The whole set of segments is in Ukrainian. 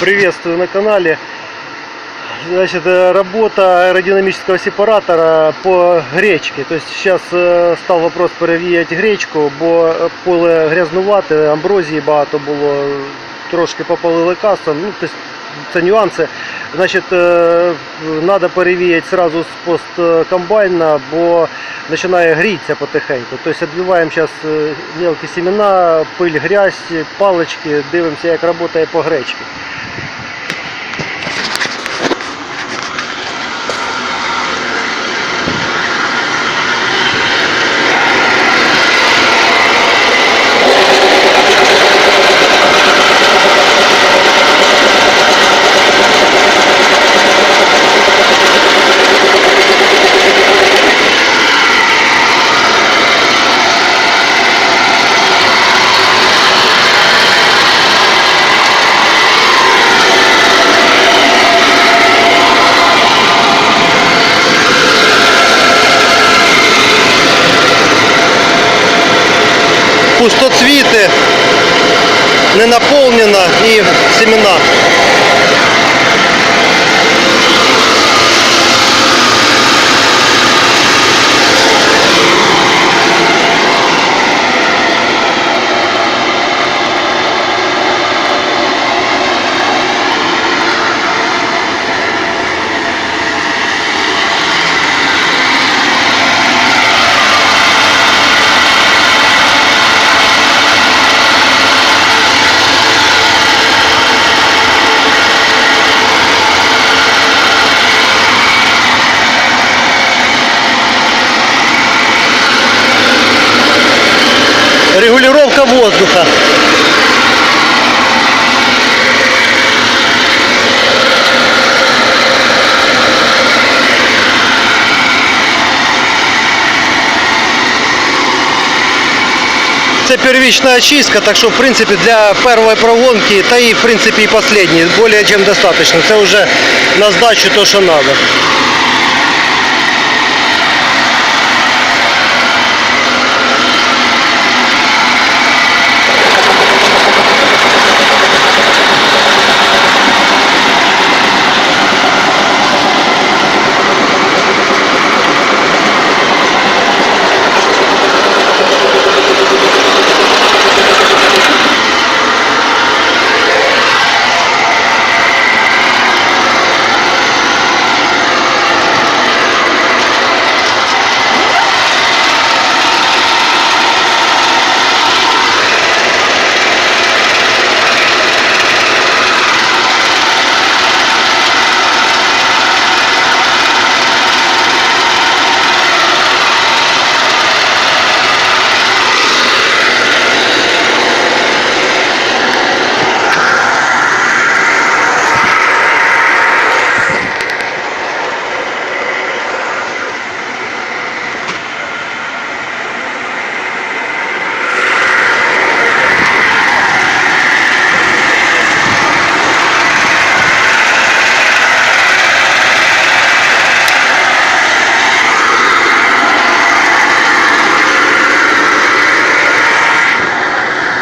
Приветствую на канале. Значит, э, работа аэродинамического сепаратора по гречке. То есть сейчас е, став вопрос перевіяти гречку, бо поле грязнувате, амброзії багато було, трошки попалили касом. Ну, тобто це нюанси. Значить, треба перевіяти сразу з посткомбайна, бо починає грітися потихеньку. Тобто відбиваємо зараз мелкі семена, пиль, грязь, палички, дивимося, як працює по гречці. Пустоцвіти, не наполнено и семена. Регулировка воздуха. Це первичная очистка, так що в принципі для першої прогонки, та і в принципі і последней, более чем достаточно. Це вже на сдачу то, що надо.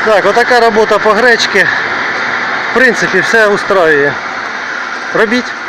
Так, отака робота по гречці. В принципі, все устраює. Робіть.